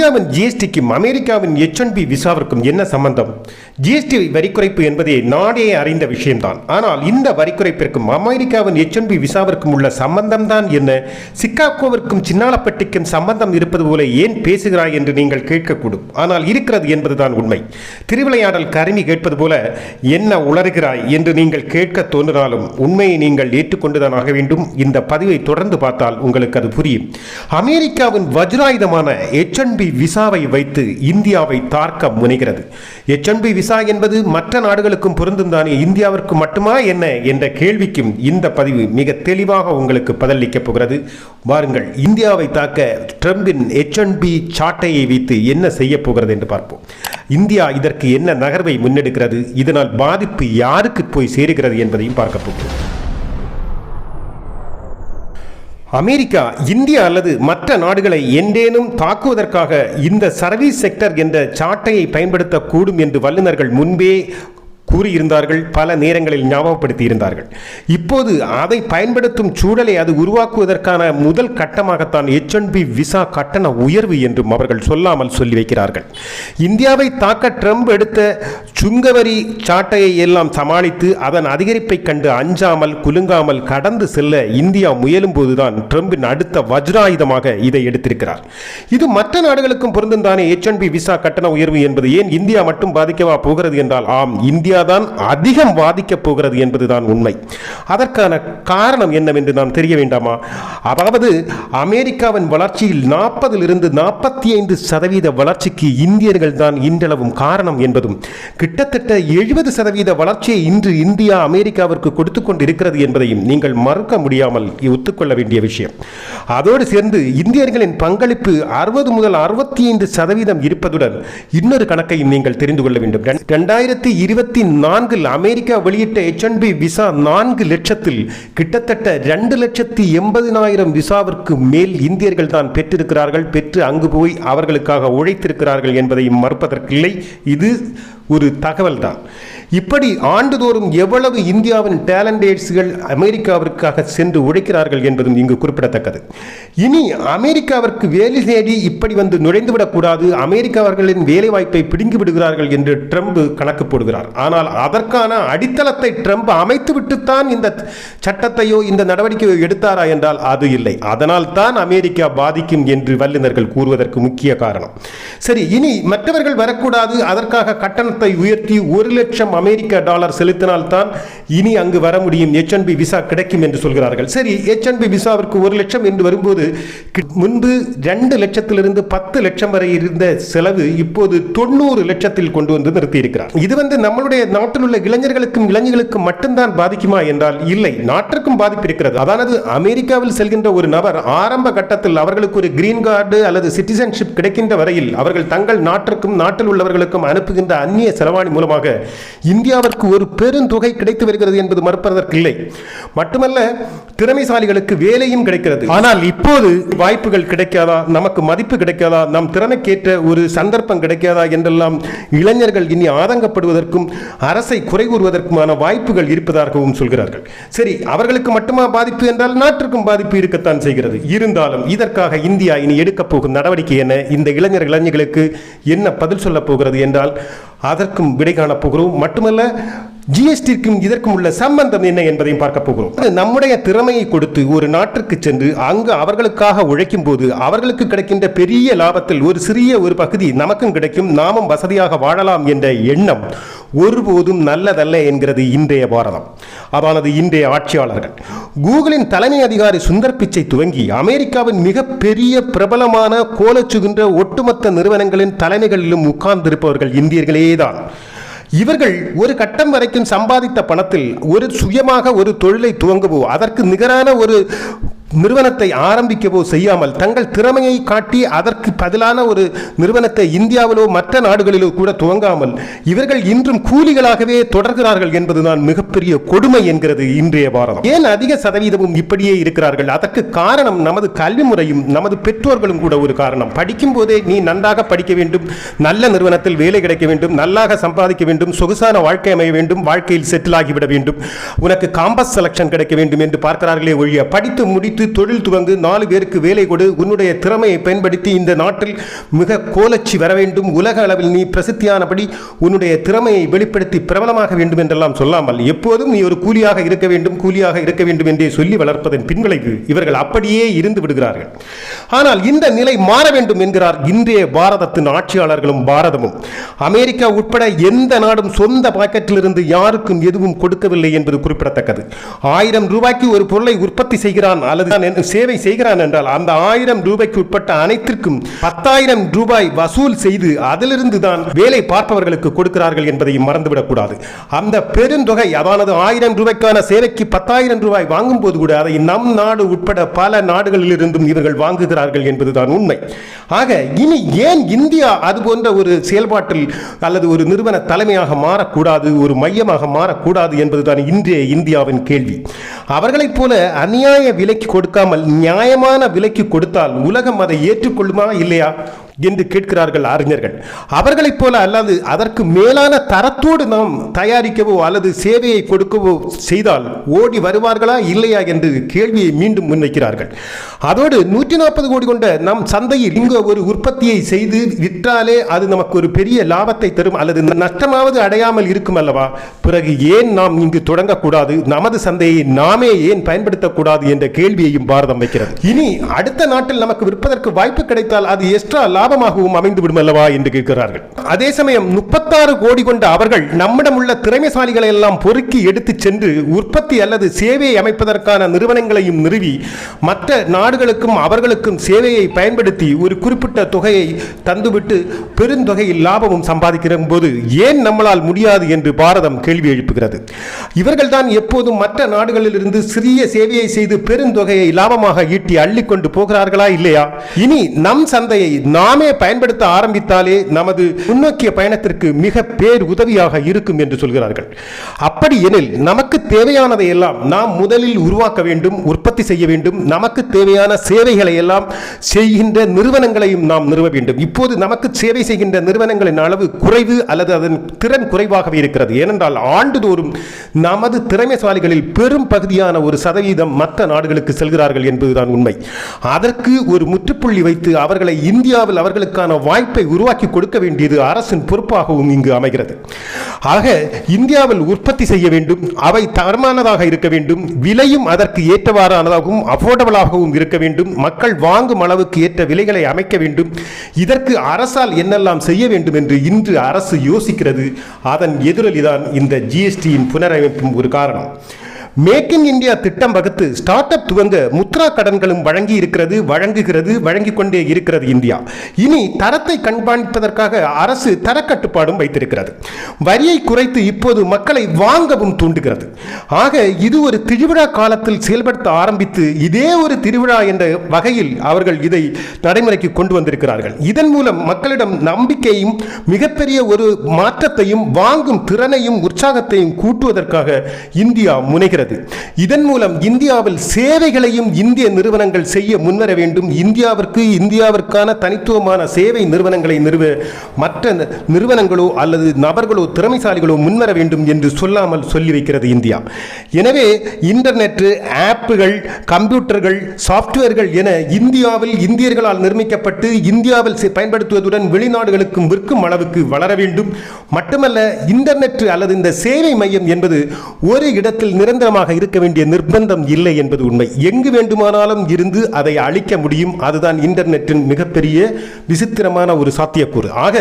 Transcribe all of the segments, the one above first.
இந்தியாவின் ஜிஎஸ்டிக்கும் அமெரிக்காவின் H one B விசாவிற்கும் என்ன சம்பந்தம்? ஜிஎஸ்டி வரி குறைப்பு என்பதே நாடே அறிந்த விஷயம்தான். ஆனால் இந்த வரி குறைப்பிற்கும் அமெரிக்காவின் எச் ஒன் பி விசாவிற்கும் உள்ள சம்பந்தம் தான் என்ன? சிக்காகோவிற்கும் சின்னாலப்பட்டிக்கும் சம்பந்தம் இருப்பது போல ஏன் பேசுகிறாய் என்று நீங்கள் கேட்கக்கூடும். ஆனால் இருக்கிறது என்பதுதான் உண்மை. திருவிளையாடல் கருமி கேட்பது போல என்ன உளறுகிறாய் என்று நீங்கள் கேட்க தோன்றினாலும் உண்மையை நீங்கள் ஏற்றுக்கொண்டுதான் ஆக வேண்டும். இந்த பதிவை தொடர்ந்து பார்த்தால் உங்களுக்கு அது புரியும். அமெரிக்காவின் வஜ்ராயுதமான எச் ஒன் பி விசாவை வைத்து இந்தியாவை தாக்க முனைகிறது. எச்என்பி விசா என்பது மற்ற நாடுகளுக்கும் பொருந்தும் தானே இந்தியாவிற்கு மட்டுமா என்ன என்ற கேள்விக்கும் இந்த பதிவு மிக தெளிவாக உங்களுக்கு பதிலளிக்கப் போகிறது. வாருங்கள் இந்தியாவை தாக்க ட்ரம்பின் எச் என் பி சாட்டையை வைத்து என்ன செய்ய போகிறது என்று பார்ப்போம். இந்தியா இதற்கு என்ன நகர்வை முன்னெடுக்கிறது இதனால் பாதிப்பு யாருக்கு போய் சேருகிறது என்பதையும் பார்க்க போகிறோம். அமெரிக்கா இந்தியா அல்லது மற்ற நாடுகளை என்றேனும் தாக்குவதற்காக இந்த சர்வீஸ் செக்டர் என்ற சாட்டையை பயன்படுத்தக்கூடும் என்று வல்லுநர்கள் முன்பே கூறியிருந்தார்கள் பல நேரங்களில் ஞாபகப்படுத்தி இருந்தார்கள் இப்போது அதை பயன்படுத்தும் சூழலை அது உருவாக்குவதற்கான முதல் கட்டமாகத்தான் எச்என்பி விசா கட்டண உயர்வு என்றும் அவர்கள் சொல்லாமல் சொல்லி வைக்கிறார்கள். இந்தியாவை தாக்க ட்ரம்ப் எடுத்த சுங்கவரி சாட்டையை எல்லாம் சமாளித்து அதன் அதிகரிப்பை கண்டு அஞ்சாமல் குலுங்காமல் கடந்து செல்ல இந்தியா முயலும் போதுதான் ட்ரம்பின் அடுத்த வஜ்ராயுதமாக இதை எடுத்திருக்கிறார். இது மற்ற நாடுகளுக்கும் பொருந்தும் தானே எச்என்பி விசா கட்டண உயர்வு என்பது? ஏன் இந்தியா மட்டும் பாதிக்கவா போகிறது என்றால் ஆம் இந்தியா இந்தியா தான் அதிகம் பாதிக்கப் போகிறது என்பதுதான் உண்மை. அதற்கான காரணம் என்னவென்று நாம் தெரிய வேண்டாமா? அதாவது அமெரிக்காவின் வளர்ச்சியில் நாற்பதிலிருந்து நாற்பத்தி ஐந்து சதவீத வளர்ச்சிக்கு இந்தியர்கள் தான் இன்றளவும் காரணம் என்பதும் கிட்டத்தட்ட எழுபது சதவீத வளர்ச்சியை இன்று இந்தியா அமெரிக்காவிற்கு கொடுத்து கொண்டிருக்கிறது என்பதையும் நீங்கள் மறுக்க முடியாமல் ஒத்துக்கொள்ள வேண்டிய விஷயம். அதோடு சேர்ந்து இந்தியர்களின் பங்களிப்பு அறுபது முதல் அறுபத்தி ஐந்து சதவீதம் இருப்பதுடன் இன்னொரு கணக்கையும் நீங்கள் தெரிந்து கொள்ள வேண்டும். இரண்டாயிரத்தி இருபத்தி நான்கில் அமெரிக்கா வெளியிட்ட எச்என்பி விசா நான்கு லட்சத்தில் கிட்டத்தட்ட ரெண்டு லட்சத்தி எண்பதினாயிரம் விசாவிற்கு மேல் இந்தியர்கள் தான் பெற்றிருக்கிறார்கள் பெற்று அங்கு போய் அவர்களுக்காக உழைத்திருக்கிறார்கள் என்பதையும் மறுப்பதற்கில்லை. இது ஒரு தகவல் தான் இப்படி ஆண்டுதோறும் எவ்வளவு இந்தியாவின் டேலண்டேட்ஸ்கள் அமெரிக்காவிற்காக சென்று உழைக்கிறார்கள் என்பதும் இங்கு குறிப்பிடத்தக்கது. இனி அமெரிக்காவிற்கு வேலை தேடி இப்படி வந்து நுழைந்துவிடக்கூடாது அமெரிக்காவர்களின் வேலை வாய்ப்பை பிடுங்கி விடுகிறார்கள் என்று ட்ரம்ப் கணக்கு போடுகிறார். ஆனால் அதற்கான அடித்தளத்தை ட்ரம்ப் அமைத்துவிட்டுத்தான் இந்த சட்டத்தையோ இந்த நடவடிக்கையோ எடுத்தாரா என்றால் அது இல்லை. அதனால் தான் அமெரிக்கா பாதிக்கும் என்று வல்லுநர்கள் கூறுவதற்கு முக்கிய காரணம். சரி இனி மற்றவர்கள் வரக்கூடாது. அதற்காக கட்டணத்தை உயர்த்தி ஒரு லட்சம் அமெரிக்க டாலர் செலுத்தினால்தான் இனி அங்கு வர முடியும் எச்என்பி விசா கிடைக்கும் என்று சொல்கிறார்கள். சரி எச்என்பி விசாவிற்கு ஒரு லட்சம் என்று வரும்போது முன்பு ரெண்டு லட்சத்திலிருந்து பத்து லட்சம் வரை இருந்த செலவு இப்போது தொண்ணூறு லட்சத்தில் கொண்டு வந்து நிறுத்தியிருக்கிறார். இது வந்து நம்மளுடைய நாட்டில் உள்ள இளைஞர்களுக்கும் இளைஞர்களுக்கும் மட்டும்தான் பாதிக்குமா என்றால் இல்லை. நாட்டிற்கும் பாதிப்பு இருக்கிறது. அதானது அமெரிக்காவில் செல்கின்ற ஒரு நபர் ஆரம்ப கட்டத்தில் அவர்களுக்கு ஒரு கிரீன் கார்டு அல்லது சிட்டிசன்ஷிப் கிடைக்கின்ற வரையில் அவர்கள் தங்கள் நாட்டிற்கும் நாட்டில் உள்ளவர்களுக்கும் அனுப்புகின்ற அந்நிய செலவாணி மூலமாக இந்தியாவிற்கு ஒரு பெருந்தொகை கிடைத்து வருகிறது என்பது மறுப்பதற்கில்லை. மட்டுமல்ல திறமைசாலிகளுக்கு வேலையும் கிடைக்கிறது. ஆனால் இப்போது வாய்ப்புகள் கிடைக்காதா? நமக்கு மதிப்பு கிடைக்காதா? நம் திறமைக்கேற்ற ஒரு சந்தர்ப்பம் கிடைக்காதா? என்றெல்லாம் இளைஞர்கள் இனி ஆதங்கப்படுவதற்கும் அரசை குறை கூறுவதற்குமான வாய்ப்புகள் இருப்பதாகவும் சொல்கிறார்கள். சரி அவர்களுக்கு மட்டுமா பாதிப்பு என்றால் நாட்டிற்கும் பாதிப்பு இருக்கத்தான் செய்கிறது. இருந்தாலும் இதற்காக இந்தியா இனி எடுக்கப் போகும் நடவடிக்கை என்ன? இந்த இளைஞர் இளைஞர்களுக்கு என்ன பதில் சொல்லப் போகிறது என்றால் அதற்கும் விடை காணப் போகிறோம். மட்டுமல்ல ஜிஎஸ்டிக்கும் இதற்கும் உள்ள சம்பந்தம் என்ன என்பதையும் பார்க்க போகிறோம். நம்முடைய திறமையை கொடுத்து ஒரு நாட்டிற்கு சென்று அங்கு அவர்களுக்காக உழைக்கும் போது அவர்களுக்கு கிடைக்கின்ற பெரிய லாபத்தில் ஒரு சிறிய ஒரு பகுதி நமக்கும் கிடைக்கும் நாமும் வசதியாக வாழலாம் என்ற எண்ணம் ஒருபோதும் நல்லதல்ல என்கிறது இன்றைய பாரதம். அதானது இன்றைய ஆட்சியாளர்கள். கூகுளின் தலைமை அதிகாரி சுந்தர் பிச்சை துவங்கி அமெரிக்காவின் மிகப்பெரிய பிரபலமான கோலச்சுகின்ற ஒட்டுமொத்த நிறுவனங்களின் தலைமைகளிலும் உட்கார்ந்திருப்பவர்கள் இந்தியர்களே தான் இவர்கள் ஒரு கட்டம் வரைக்கும் சம்பாதித்த பணத்தில் ஒரு சுயமாக ஒரு தொழிலை துவங்கவோ அதற்கு நிகரான ஒரு நிறுவனத்தை ஆரம்பிக்கவோ செய்யாமல் தங்கள் திறமையை காட்டி அதற்கு பதிலான ஒரு நிறுவனத்தை இந்தியாவிலோ மற்ற நாடுகளிலோ கூட துவங்காமல் இவர்கள் இன்றும் கூலிகளாகவே தொடர்கிறார்கள் என்பதுதான் மிகப்பெரிய கொடுமை என்கிறது இன்றைய பாரதம். ஏன் அதிக சதவீதமும் இப்படியே இருக்கிறார்கள்? அதற்கு காரணம் நமது கல்வி முறையும் நமது பெற்றோர்களும் கூட ஒரு காரணம். படிக்கும் போதே நீ நன்றாக படிக்க வேண்டும் நல்ல நிறுவனத்தில் வேலை கிடைக்க வேண்டும் நல்லாக சம்பாதிக்க வேண்டும் சொகுசான வாழ்க்கை அமைய வேண்டும் வாழ்க்கையில் செட்டில் ஆகிவிட வேண்டும். உனக்கு காம்பஸ் செலக்ஷன் கிடைக்க வேண்டும் என்று பார்க்கிறார்களே ஒழிய படித்து முடித்து படித்து தொழில் துவங்கு நாலு பேருக்கு வேலை கொடு. உன்னுடைய திறமையை பயன்படுத்தி இந்த நாட்டில் மிக கோலச்சி வர வேண்டும். உலக அளவில் நீ பிரசித்தியானபடி உன்னுடைய திறமையை வெளிப்படுத்தி பிரபலமாக வேண்டும் என்றெல்லாம் சொல்லாமல் எப்போதும் நீ ஒரு கூலியாக இருக்க வேண்டும் கூலியாக இருக்க வேண்டும் என்றே சொல்லி வளர்ப்பதன் பின்விளைவு இவர்கள் அப்படியே இருந்து விடுகிறார்கள். ஆனால் இந்த நிலை மாற வேண்டும் என்கிறார் இன்றைய பாரதத்தின் ஆட்சியாளர்களும் பாரதமும். அமெரிக்கா உட்பட எந்த நாடும் சொந்த பாக்கெட்டிலிருந்து யாருக்கும் எதுவும் கொடுக்கவில்லை என்பது குறிப்பிடத்தக்கது. ஆயிரம் ரூபாய்க்கு ஒரு பொருளை உற்பத்தி செய்கிறான் அல்லது செய்கிறான் சேவை செய்கிறான் என்றால் அந்த ஆயிரம் ரூபாய்க்கு உட்பட்ட அனைத்திற்கும் பத்தாயிரம் ரூபாய் வசூல் செய்து அதிலிருந்து தான் வேலை பார்ப்பவர்களுக்கு கொடுக்கிறார்கள் என்பதையும் மறந்துவிடக்கூடாது. அந்த பெருந்தொகை அதானது ஆயிரம் ரூபாய்க்கான சேவைக்கு பத்தாயிரம் ரூபாய் வாங்கும் போது கூட அதை நம் நாடு உட்பட பல நாடுகளில் இருந்தும் இவர்கள் வாங்குகிறார்கள் என்பதுதான் உண்மை. ஆக இனி ஏன் இந்தியா அது போன்ற ஒரு செயல்பாட்டில் அல்லது ஒரு நிறுவன தலைமையாக மாறக்கூடாது ஒரு மையமாக மாறக்கூடாது என்பதுதான் இன்றைய இந்தியாவின் கேள்வி. அவர்களைப் போல அநியாய விலைக்கு கொடுக்காமல் நியாயமான விலைக்கு கொடுத்தால் உலகம் அதை ஏற்றுக்கொள்ளுமா? இல்லையா? என்று கேட்கிறார்கள் அறிஞர்கள். அவர்களைப் போல அல்லது அதற்கு மேலான தரத்தோடு நாம் தயாரிக்கவோ அல்லது சேவையை கொடுக்கவோ செய்தால் ஓடி வருவார்களா இல்லையா என்று கேள்வியை மீண்டும் முன்வைக்கிறார்கள். அதோடு நூற்றி நாற்பது கோடி கொண்ட நம் சந்தையில் இங்கு ஒரு உற்பத்தியை செய்து விற்றாலே அது நமக்கு ஒரு பெரிய லாபத்தை தரும் அல்லது நஷ்டமாவது அடையாமல் இருக்கும் அல்லவா? பிறகு ஏன் நாம் இங்கு தொடங்கக்கூடாது? நமது சந்தையை நாமே ஏன் பயன்படுத்தக்கூடாது என்ற கேள்வியையும் பாரதம் வைக்கிறது. இனி அடுத்த நாட்டில் நமக்கு விற்பதற்கு வாய்ப்பு கிடைத்தால் அது எக்ஸ்ட்ரா லாபமாகவும் அமைந்து விடும் அல்லவா என்று கேட்கிறார்கள். அதே சமயம் முப்பத்தாறு கோடி கொண்ட அவர்கள் நம்மிடம் உள்ள திறமைசாலிகளை எல்லாம் பொறுக்கி எடுத்து சென்று உற்பத்தி அல்லது சேவையை அமைப்பதற்கான நிறுவனங்களையும் நிறுவி மற்ற நாடுகளுக்கும் அவர்களுக்கும் சேவையை பயன்படுத்தி ஒரு குறிப்பிட்ட தொகையை தந்துவிட்டு பெருந்தொகையில் லாபமும் சம்பாதிக்கிற போது ஏன் நம்மளால் முடியாது என்று பாரதம் கேள்வி எழுப்புகிறது. இவர்கள்தான் எப்போதும் மற்ற நாடுகளிலிருந்து சிறிய சேவையை செய்து பெருந்தொகையை லாபமாக ஈட்டி அள்ளிக்கொண்டு போகிறார்களா இல்லையா? இனி நம் சந்தையை நான் நாமே பயன்படுத்த ஆரம்பித்தாலே நமது முன்னோக்கிய பயணத்திற்கு மிக பேர் உதவியாக இருக்கும் என்று சொல்கிறார்கள். அப்படி எனில் நமக்கு தேவையானதை எல்லாம் நாம் முதலில் உருவாக்க வேண்டும் உற்பத்தி செய்ய வேண்டும். நமக்கு தேவையான சேவைகளை எல்லாம் செய்கின்ற நிறுவனங்களையும் நாம் நிறுவ வேண்டும். இப்போது நமக்கு சேவை செய்கின்ற நிறுவனங்களின் அளவு குறைவு அல்லது அதன் திறன் குறைவாகவே இருக்கிறது. ஏனென்றால் ஆண்டுதோறும் நமது திறமைசாலிகளில் பெரும் பகுதியான ஒரு சதவீதம் மற்ற நாடுகளுக்கு செல்கிறார்கள் என்பதுதான் உண்மை. அதற்கு ஒரு முற்றுப்புள்ளி வைத்து அவர்களை இந்தியாவில் அவர்களுக்கான வாய்ப்பை உருவாக்கி கொடுக்க வேண்டியது அரசின் பொறுப்பாகவும் இங்கு அமைகிறது. ஆக இந்தியாவில் உற்பத்தி செய்ய வேண்டும் அவை தரமானதாக இருக்க வேண்டும் விலையும் அதற்கு ஏற்றவாறானதாகவும் அஃபோர்டபுளாகவும் இருக்க வேண்டும் மக்கள் வாங்கும் அளவுக்கு ஏற்ற விலைகளை அமைக்க வேண்டும் இதற்கு அரசால் என்னெல்லாம் செய்ய வேண்டும் என்று இன்று அரசு யோசிக்கிறது. அதன் எதிரொலிதான் இந்த ஜிஎஸ்டியின் புனரமைப்பும் ஒரு காரணம். மேக் இன் இந்தியா திட்டம் வகுத்து ஸ்டார்ட் அப் துவங்க முத்ரா கடன்களும் வழங்கி இருக்கிறது வழங்குகிறது வழங்கிக் கொண்டே இருக்கிறது இந்தியா. இனி தரத்தை கண்காணிப்பதற்காக அரசு தரக்கட்டுப்பாடும் வைத்திருக்கிறது. வரியை குறைத்து இப்போது மக்களை வாங்கவும் தூண்டுகிறது. ஆக இது ஒரு திருவிழா காலத்தில் செயல்படுத்த ஆரம்பித்து இதே ஒரு திருவிழா என்ற வகையில் அவர்கள் இதை நடைமுறைக்கு கொண்டு வந்திருக்கிறார்கள். இதன் மூலம் மக்களிடம் நம்பிக்கையும் மிகப்பெரிய ஒரு மாற்றத்தையும் வாங்கும் திறனையும் உற்சாகத்தையும் கூட்டுவதற்காக இந்தியா முனைகிறது. வருகிறது இதன் மூலம் இந்தியாவில் சேவைகளையும் இந்திய நிறுவனங்கள் செய்ய முன்வர வேண்டும். இந்தியாவிற்கு இந்தியாவிற்கான தனித்துவமான சேவை நிறுவனங்களை நிறுவ மற்ற நிறுவனங்களோ அல்லது நபர்களோ திறமைசாலிகளோ முன்வர வேண்டும் என்று சொல்லாமல் சொல்லி வைக்கிறது இந்தியா. எனவே இன்டர்நெட் ஆப்புகள் கம்ப்யூட்டர்கள் சாஃப்ட்வேர்கள் என இந்தியாவில் இந்தியர்களால் நிர்மிக்கப்பட்டு இந்தியாவில் பயன்படுத்துவதுடன் வெளிநாடுகளுக்கும் விற்கும் அளவுக்கு வளர வேண்டும். மட்டுமல்ல இன்டர்நெட் அல்லது இந்த சேவை மையம் என்பது ஒரு இடத்தில் நிரந்தர நிரந்தரமாக இருக்க வேண்டிய நிர்பந்தம் இல்லை என்பது உண்மை. எங்கு வேண்டுமானாலும் இருந்து அதை அழிக்க முடியும். அதுதான் இன்டர்நெட்டின் மிகப்பெரிய விசித்திரமான ஒரு சாத்தியக்கூறு. ஆக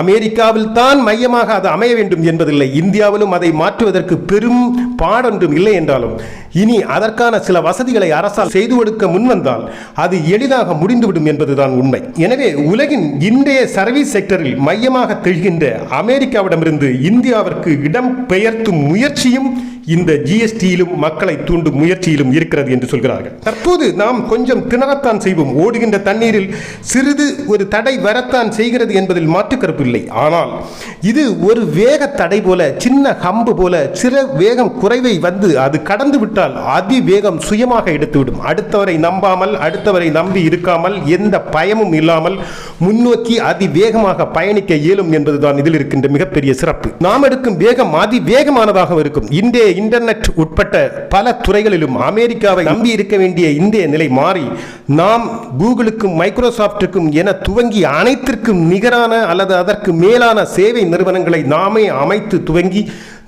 அமெரிக்காவில் தான் மையமாக அது அமைய வேண்டும் என்பதில்லை. இந்தியாவிலும் அதை மாற்றுவதற்கு பெரும் பாடொன்றும் இல்லை என்றாலும் இனி அதற்கான சில வசதிகளை அரசால் செய்து கொடுக்க முன்வந்தால் அது எளிதாக முடிந்துவிடும் என்பதுதான் உண்மை. எனவே உலகின் இன்றைய சர்வீஸ் செக்டரில் மையமாக திகழ்கின்ற அமெரிக்காவிடமிருந்து இந்தியாவிற்கு இடம் பெயர்த்தும் முயற்சியும் இந்த ஜிஎஸ்டியிலும் மக்களை தூண்டும் முயற்சியிலும் இருக்கிறது என்று சொல்கிறார்கள். தற்போது நாம் கொஞ்சம் திணறத்தான் செய்வோம். ஓடுகின்ற தண்ணீரில் சிறிது ஒரு தடை வரத்தான் செய்கிறது என்பதில் மாற்று இல்லை. ஆனால் இது ஒரு வேக தடை போல சின்ன கம்பு போல சிறு வேகம் குறைவை வந்து அது கடந்து விட்டால் அதிவேகம் சுயமாக எடுத்துவிடும். அடுத்தவரை நம்பாமல் அடுத்தவரை நம்பி இருக்காமல் எந்த பயமும் இல்லாமல் முன்னோக்கி அதிவேகமாக பயணிக்க இயலும் என்பதுதான் இதில் இருக்கின்ற மிகப்பெரிய சிறப்பு. நாம் எடுக்கும் வேகம் அதிவேகமானதாக இருக்கும். இன்றைய இன்டர்நெட் உட்பட்ட பல துறைகளிலும் அமெரிக்காவை நம்பி இருக்க வேண்டிய இந்திய நிலை மாறி நாம் கூகுளுக்கும் மைக்ரோசாப்டுக்கும் என துவங்கி அனைத்திற்கும் நிகரான அல்லது அதற்கு மேலான சேவை நிறுவனங்களை நாமே அமைத்து துவங்கி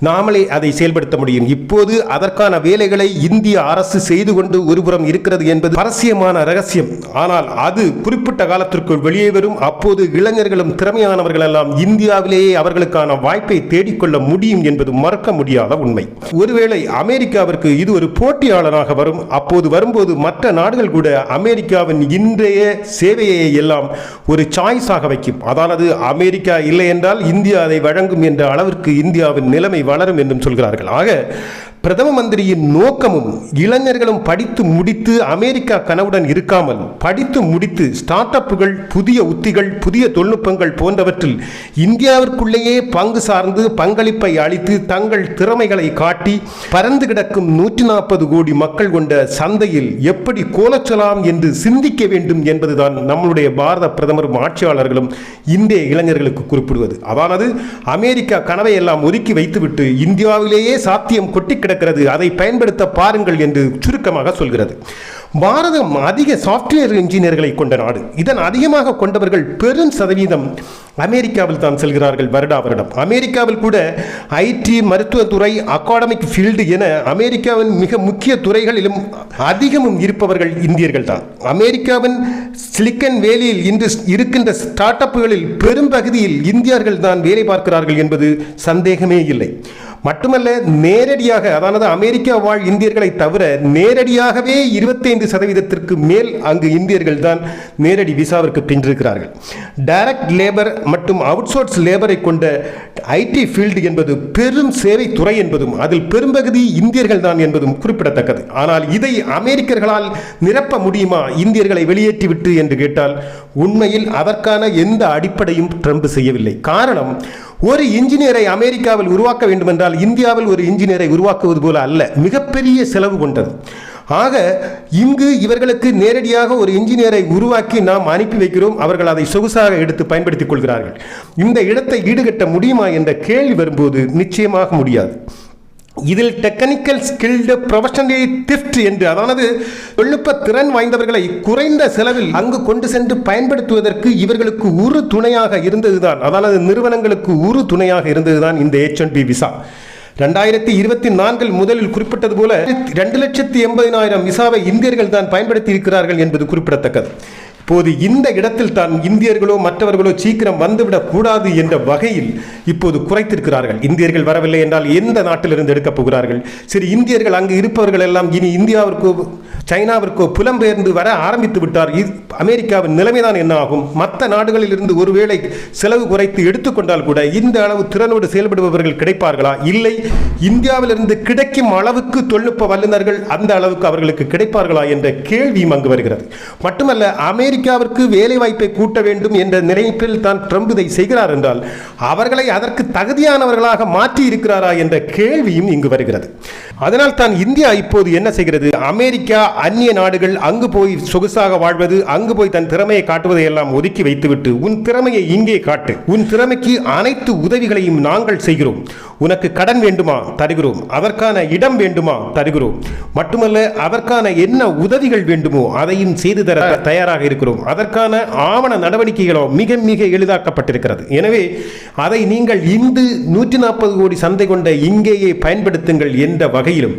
நாமளே அதை செயல்படுத்த முடியும். இப்போது அதற்கான வேலைகளை இந்திய அரசு செய்து கொண்டு ஒருபுறம் இருக்கிறது என்பது பரசியமான ரகசியம். ஆனால் அது குறிப்பிட்ட காலத்திற்குள் வெளியே வரும். அப்போது இளைஞர்களும் திறமையானவர்கள் எல்லாம் இந்தியாவிலேயே அவர்களுக்கான வாய்ப்பை தேடிக்கொள்ள முடியும் என்பது மறக்க முடியாத உண்மை. ஒருவேளை அமெரிக்காவிற்கு இது ஒரு போட்டியாளராக வரும். அப்போது வரும்போது மற்ற நாடுகள் கூட அமெரிக்காவின் இன்றைய சேவையை எல்லாம் ஒரு சாய்ஸாக வைக்கும். அதாவது அமெரிக்கா இல்லை என்றால் இந்தியா அதை வழங்கும் என்ற அளவிற்கு இந்தியாவின் நிலைமை வளரும் என்றும் சொல்கிறார்கள். ஆக பிரதம மந்திரியின் நோக்கமும் இளைஞர்களும் படித்து முடித்து அமெரிக்கா கனவுடன் இருக்காமல் படித்து முடித்து ஸ்டார்ட் அப்புகள் புதிய உத்திகள் புதிய தொழில்நுட்பங்கள் போன்றவற்றில் இந்தியாவிற்குள்ளேயே பங்கு சார்ந்து பங்களிப்பை அளித்து தங்கள் திறமைகளை காட்டி பறந்து கிடக்கும் நூற்றி நாற்பது கோடி மக்கள் கொண்ட சந்தையில் எப்படி கோலச்சலாம் என்று சிந்திக்க வேண்டும் என்பதுதான் நம்மளுடைய பாரத பிரதமரும் ஆட்சியாளர்களும் இந்திய இளைஞர்களுக்கு குறிப்பிடுவது. அதானது அமெரிக்கா கனவை எல்லாம் ஒதுக்கி வைத்துவிட்டு இந்தியாவிலேயே சாத்தியம் கொட்டி கிடக்கிறது அதை பயன்படுத்த பாருங்கள் என்று சுருக்கமாக சொல்கிறது. பாரதம் அதிக சாஃப்ட்வேர் இன்ஜினியர்களை கொண்ட நாடு. இதன் அதிகமாக கொண்டவர்கள் பெரும் சதவீதம் அமெரிக்காவில் தான் செல்கிறார்கள். வருடா வருடம். அமெரிக்காவில் கூட ஐடி மருத்துவத்துறை அகாடமிக் ஃபீல்டு என அமெரிக்காவின் மிக முக்கிய துறைகளிலும் அதிகமும் இருப்பவர்கள் இந்தியர்கள் தான். அமெரிக்காவின் சிலிக்கன் வேலியில் இன்று இருக்கின்ற ஸ்டார்ட் அப்புகளில் பெரும்பகுதியில் இந்தியர்கள் தான் வேலை பார்க்கிறார்கள் என்பது சந்தேகமே இல்லை. மட்டுமல்ல நேரடியாக அதானது அமெரிக்கா வாழ் இந்தியர்களை தவிர நேரடியாகவே இருபத்தைந்து சதவீதத்திற்கு மேல் அங்கு இந்தியர்கள் தான் நேரடி விசாவிற்கு பெற்றிருக்கிறார்கள் டைரக்ட் லேபர் மற்றும் அவுட்சோர்ஸ் லேபரை கொண்ட ஐடி ஃபீல்டு என்பது பெரும் சேவை துறை என்பதும் அதில் பெரும்பகுதி இந்தியர்கள் தான் என்பதும் குறிப்பிடத்தக்கது. ஆனால் இதை அமெரிக்கர்களால் நிரப்ப முடியுமா? இந்தியர்களை வெளியேற்றிவிட்டு என்று கேட்டால் உண்மையில் அதற்கான எந்த அடிப்படையும் ட்ரம்ப் செய்யவில்லை. காரணம் ஒரு இன்ஜினியரை அமெரிக்காவில் உருவாக்க வேண்டுமென்றால் இந்தியாவில் ஒரு இன்ஜினியரை உருவாக்குவது போல அல்ல மிகப்பெரிய செலவு கொண்டது. ஆக இங்கு இவர்களுக்கு நேரடியாக ஒரு இன்ஜினியரை உருவாக்கி நாம் அனுப்பி வைக்கிறோம் அவர்கள் அதை சொகுசாக எடுத்து பயன்படுத்திக் கொள்கிறார்கள். இந்த இடத்தை ஈடுகட்ட முடியுமா என்ற கேள்வி வரும்போது நிச்சயமாக முடியாது. இதில் டெக்னிக்கல் ஸ்கில்டு ப்ரொஃபஷனலி திஃப்ட் என்று அதாவது தொழில்நுட்ப திறன் வாய்ந்தவர்களை குறைந்த செலவில் அங்கு கொண்டு சென்று பயன்படுத்துவதற்கு இவர்களுக்கு ஒரு துணையாக இருந்ததுதான். அதாவது நிறுவனங்களுக்கு ஒரு துணையாக இருந்ததுதான் இந்த ஹெச் ஒன் பி விசா ரெண்டாயிரத்தி இருபத்தி நான்கில் முதலில் குறிப்பிட்டது போல ரெண்டு லட்சத்தி எண்பதினாயிரம் விசாவை இந்தியர்கள் தான் பயன்படுத்தி இருக்கிறார்கள் என்பது குறிப்பிடத்தக்கது. இப்போது இந்த இடத்தில் தான் இந்தியர்களோ மற்றவர்களோ சீக்கிரம் வந்துவிடக் கூடாது என்ற வகையில் இப்போது குறைத்திருக்கிறார்கள். இந்தியர்கள் வரவில்லை என்றால் எந்த நாட்டிலிருந்து எடுக்கப் போகிறார்கள்? சரி இந்தியர்கள் அங்கு இருப்பவர்கள் எல்லாம் இனி இந்தியாவிற்கோ சைனாவிற்கோ புலம்பெயர்ந்து வர ஆரம்பித்து விட்டார். அமெரிக்காவின் நிலைமைதான் என்ன ஆகும்? மற்ற நாடுகளில் இருந்து ஒருவேளை செலவு குறைத்து எடுத்துக்கொண்டால் கூட இந்த அளவு திறனோடு செயல்படுபவர்கள் கிடைப்பார்களா? இல்லை. இந்தியாவிலிருந்து கிடைக்கும் அளவுக்கு தொழில்நுட்ப வல்லுநர்கள் அந்த அளவுக்கு அவர்களுக்கு கிடைப்பார்களா என்ற கேள்வியும் அங்கு வருகிறது. மட்டுமல்ல அமெரிக்க அமெரிக்காவிற்கு வேலை வாய்ப்பை கூட்ட வேண்டும் என்ற நினைப்பில் தான் ட்ரம்ப் இதை செய்கிறார் என்றால் அவர்களை அதற்கு தகுதியானவர்களாக மாற்றி இருக்கிறாரா என்ற கேள்வியும் இங்கு வருகிறது. அதனால் தான் இந்தியா இப்போது என்ன செய்கிறது? அமெரிக்கா அந்நிய நாடுகள் அங்கு போய் சொகுசாக வாழ்வது அங்கு போய் தன் திறமையை காட்டுவதை எல்லாம் ஒதுக்கி வைத்துவிட்டு உன் திறமையை இங்கே காட்டு. உன் திறமைக்கு அனைத்து உதவிகளையும் நாங்கள் செய்கிறோம். உனக்கு கடன் வேண்டுமா? தருகிறோம். அதற்கான இடம் வேண்டுமா? தருகிறோம். மட்டுமல்ல அதற்கான என்ன உதவிகள் வேண்டுமோ அதையும் செய்து தர தயாராக இருக்கிறோம். அதற்கான ஆவண நடவடிக்கைகளோ மிக மிக எளிதாக்கப்பட்டிருக்கிறது. எனவே அதை நீங்கள் இந்து நூற்றி நாற்பது கோடி சந்தை கொண்ட இங்கேயே பயன்படுத்துங்கள் என்ற வகையிலும்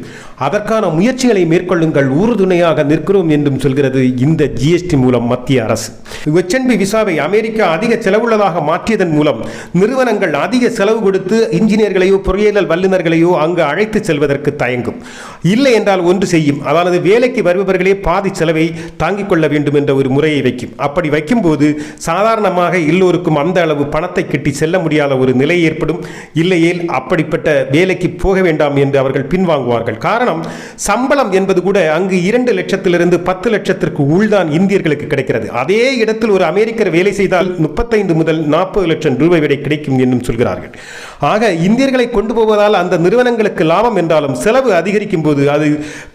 அதற்கான முயற்சிகளை மேற்கொள்ளுங்கள் உறுதுணையாக நிற்கிறோம் என்றும் சொல்கிறது இந்த ஜிஎஸ்டி மூலம் மத்திய அரசு. ஹெச்என்பி விசாவை அமெரிக்கா அதிக செலவுள்ளதாக மாற்றியதன் மூலம் நிறுவனங்கள் அதிக செலவு கொடுத்து இன்ஜினியர்களையோ பொறியியல் வல்லுநர்களையோ அங்கு அழைத்து செல்வதற்கு தயங்கும். இல்லை என்றால் ஒன்று செய்யும் அதாவது வேலைக்கு வருபவர்களே பாதி செலவை தாங்கிக் கொள்ள வேண்டும் என்ற ஒரு முறையை வைக்கும். அப்படி வைக்கும்போது சாதாரணமாக எல்லோருக்கும் அந்த அளவு பணத்தை கட்டி செல்ல முடியாத ஒரு நிலை ஏற்படும். இல்லையேல் அப்படிப்பட்ட வேலைக்கு போக வேண்டாம் என்று அவர்கள் பின்வாங்குவார்கள். காரணம் சம்பளம் என்பது கூட அங்கு இரண்டு லட்சத்திலிருந்து பத்து லட்சத்திற்கு உள்தான் இந்தியர்களுக்கு கிடைக்கிறது. அதே இடத்தில் ஒரு அமெரிக்கர் வேலை செய்தால் முப்பத்தைந்து முதல் நாற்பது லட்சம் ரூபாய் வரை கிடைக்கும் என்றும் சொல்கிறார்கள். ஆக இந்தியர்களை கொண்டு போவதால் அந்த நிறுவனங்களுக்கு லாபம் என்றாலும் செலவு அதிகரிக்கும் போது அது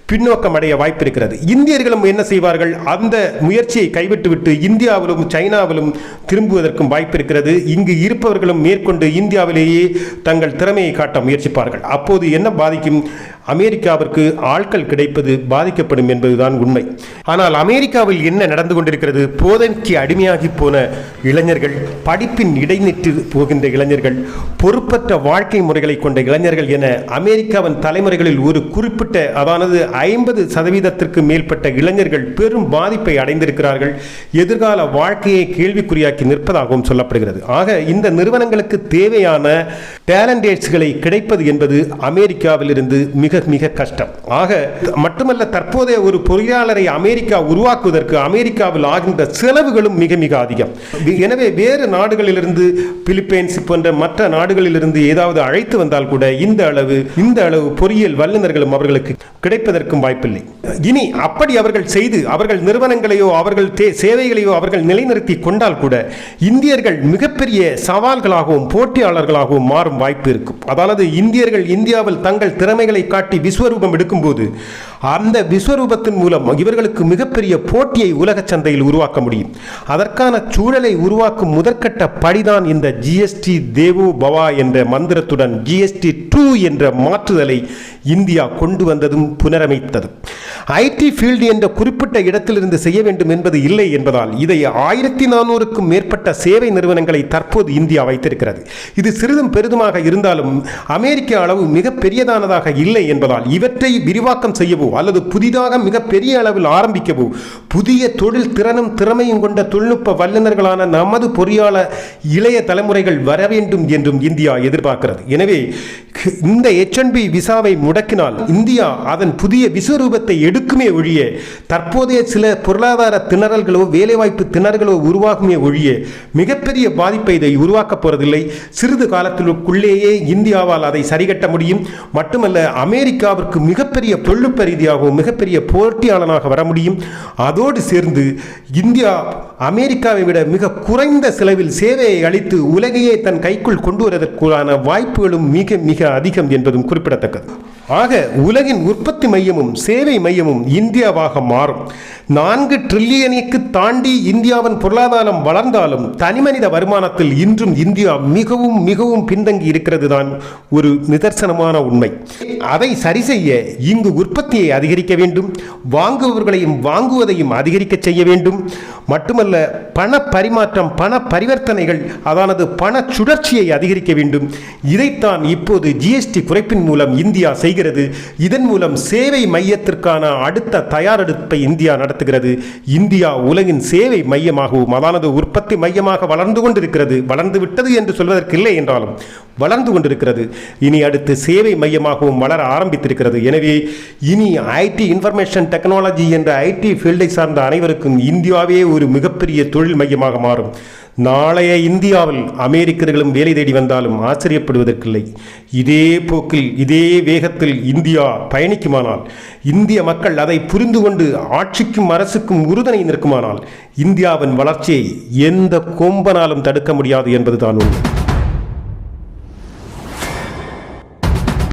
பின்னோக்கம் அடைய வாய்ப்பு இருக்கிறது இந்தியர்களும் என்ன செய்வார்கள்? அந்த முயற்சியை கைவிட்டுவிட்டு இந்தியாவிலும் சைனாவிலும் திரும்புவதற்கும் வாய்ப்பு இருக்கிறது இங்கு இருப்பவர்களும் மேற்கொண்டு இந்தியாவிலேயே தங்கள் திறமையை காட்ட முயற்சிப்பார்கள். அப்போது என்ன பாதிக்கும்? அமெரிக்காவிற்கு ஆட்கள் கிடைப்பது பாதிக்கப்படும் என்பதுதான் உண்மை. ஆனால் அமெரிக்காவில் என்ன நடந்து கொண்டிருக்கிறது? போதைக்கு அடிமையாகி போன இளைஞர்கள் படிப்பின் இடைநிற்று போகின்ற இளைஞர்கள் பொறுப்பற்ற வாழ்க்கை முறைகளை கொண்ட இளைஞர்கள் என அமெரிக்காவின் தலைமுறைகளில் ஒரு குறிப்பிட்ட அதானது ஐம்பது சதவீதத்திற்கு மேற்பட்ட இளைஞர்கள் பெரும் பாதிப்பை அடைந்திருக்கிறார்கள். எதிர்கால வாழ்க்கையை கேள்விக்குறியாக்கி நிற்பதாகவும் சொல்லப்படுகிறது. ஆக இந்த நிறுவனங்களுக்கு தேவையான டேலண்டேட்ஸ்களை கிடைப்பது என்பது அமெரிக்காவிலிருந்து மிக மிக கஷ்டம். ஆக மட்டுமல்ல தற்போதைய ஒரு பொறியாளரை அமெரிக்கா உருவாக்குவதற்கு அமெரிக்காவில் ஆகின்ற செலவுகளும் மிக மிக அதிகம். எனவே வேறு நாடுகளிலிருந்து பிலிப்பைன்ஸ் போன்ற மற்ற நாடுகளிலிருந்து ஏதாவது அழைத்து வந்தால் கூட இந்த அளவு இந்த அளவு பொறியியல் வல்லுநர்களும் அவர்களுக்கு கிடைப்பதற்கும் வாய்ப்பில்லை. இனி அப்படி அவர்கள் செய்து அவர்கள் நிறுவனங்களையோ அவர்கள் தே- சேவைகளையோ அவர்கள் நிலைநிறுத்தி கொண்டால் கூட இந்தியர்கள் மிகப்பெரிய சவால்களாகவும் போட்டியாளர்களாகவும் மாறும். வாய்ப்பு இருக்கும் அதாவது இந்தியர்கள் இந்தியாவில் தங்கள் திறமைகளை காட்டி விஸ்வரூபம் எடுக்கும்போது அந்த விஸ்வரூபத்தின் மூலம் இவர்களுக்கு மிகப்பெரிய போட்டியை உலக சந்தையில் உருவாக்க முடியும். அதற்கான சூழலை உருவாக்கும் முதற்கட்ட படிதான் இந்த ஜிஎஸ்டி தேவோ பவா என்ற மந்திரத்துடன் ஜிஎஸ்டி டூ என்ற மாற்றுதலை இந்தியா கொண்டு வந்ததும் புனரமைத்தது. ஐடி ஃபீல்டு என்ற குறிப்பிட்ட இடத்திலிருந்து செய்ய வேண்டும் என்பது இல்லை என்பதால் இதை ஆயிரத்தி நானூறுக்கும் மேற்பட்ட சேவை நிறுவனங்களை தற்போது இந்தியா வைத்திருக்கிறது. இது சிறிதும் பெரிதுமாக இருந்தாலும் அமெரிக்க அளவு மிக பெரியதானதாக இல்லை என்பதால் இவற்றை விரிவாக்கம் செய்யவோ அல்லது புதிதாக மிகப்பெரிய அளவில் ஆரம்பிக்கவோ புதிய தொழில் திறனும் திறமையும் கொண்ட தொழில்நுட்ப வல்லுநர்களான நமது பொறியாளர் இளைய தலைமுறைகள் வர வேண்டும் என்றும் இந்தியா எதிர்பார்க்கிறது. எனவே இந்த ஹெச்என்பி விசாவை முடக்கினால் இந்தியா அதன் புதிய விஸ்வரூபத்தை எடுக்குமே ஒழிய தற்போதைய சில பொருளாதார திணறல்களோ வேலைவாய்ப்பு திணறல்களோ உருவாகுமே ஒழிய மிகப்பெரிய பாதிப்பை இதை உருவாக்கப் போவதில்லை சிறிது காலத்திற்குள்ளேயே இந்தியாவால் அதை சரிகட்ட முடியும். மட்டுமல்ல அமெரிக்காவிற்கு மிகப்பெரிய தொழில்நுட்ப ரீதியாகவும் மிகப்பெரிய போட்டியாளனாக வர முடியும். அதோடு சேர்ந்து இந்தியா அமெரிக்காவை விட மிக குறைந்த செலவில் சேவையை அளித்து உலகையே தன் கைக்குள் கொண்டு வருவதற்குள்ளான வாய்ப்புகளும் மிக மிக அதிகம் என்பதும் குறிப்பிடத்தக்கது. ஆக உலகின் உற்பத்தி மையமும் சேவை மையமும் இந்தியாவாக மாறும். நான்கு ட்ரில்லியனுக்கு தாண்டி இந்தியாவின் பொருளாதாரம் வளர்ந்தாலும் தனிமனித வருமானத்தில் இன்றும் இந்தியா மிகவும் மிகவும் பின்தங்கி இருக்கிறது தான் ஒரு நிதர்சனமான உண்மை. அதை சரி செய்ய இங்கு உற்பத்தியை அதிகரிக்க வேண்டும் வாங்குபவர்களையும் வாங்குவதையும் அதிகரிக்க செய்ய வேண்டும். மட்டுமல்ல பண பரிமாற்றம் பண பரிவர்த்தனைகள் அதானது பண சுழற்சியை அதிகரிக்க வேண்டும். இதைத்தான் இப்போது ஜிஎஸ்டி குறைப்பின் மூலம் இந்தியா செய்கிறது. இதன் மூலம் சேவை மையத்திற்கான அடுத்த தயாரெடுப்பை இந்தியா நடத்துகிறது. இந்தியா உலகின் சேவை மையமாகவும் அதானது உற்பத்தி மையமாக வளர்ந்து கொண்டிருக்கிறது. வளர்ந்து விட்டது என்று சொல்வதற்கு இல்லை என்றாலும் வளர்ந்து கொண்டிருக்கிறது. இனி அடுத்து சேவை மையமாகவும் வளர ஆரம்பித்திருக்கிறது. எனவே இனி ஐடி இன்ஃபர்மேஷன் டெக்னாலஜி என்ற ஐடி ஃபீல்டை சார்ந்த அனைவருக்கும் இந்தியாவே ஒரு மிகப்பெரிய தொழில் மையமாக மாறும். நாளைய இந்தியாவில் அமெரிக்கர்களும் வேலை தேடி வந்தாலும் ஆச்சரியப்படுவதற்கில்லை. இதே போக்கில் இதே வேகத்தில் இந்தியா பயணிக்குமானால் இந்திய மக்கள் அதை புரிந்து கொண்டு ஆட்சிக்கும் அரசுக்கும் உறுதுணை நிற்குமானால் இந்தியாவின் வளர்ச்சியை எந்த கொம்பனாலும் தடுக்க முடியாது என்பதுதான் உண்மை.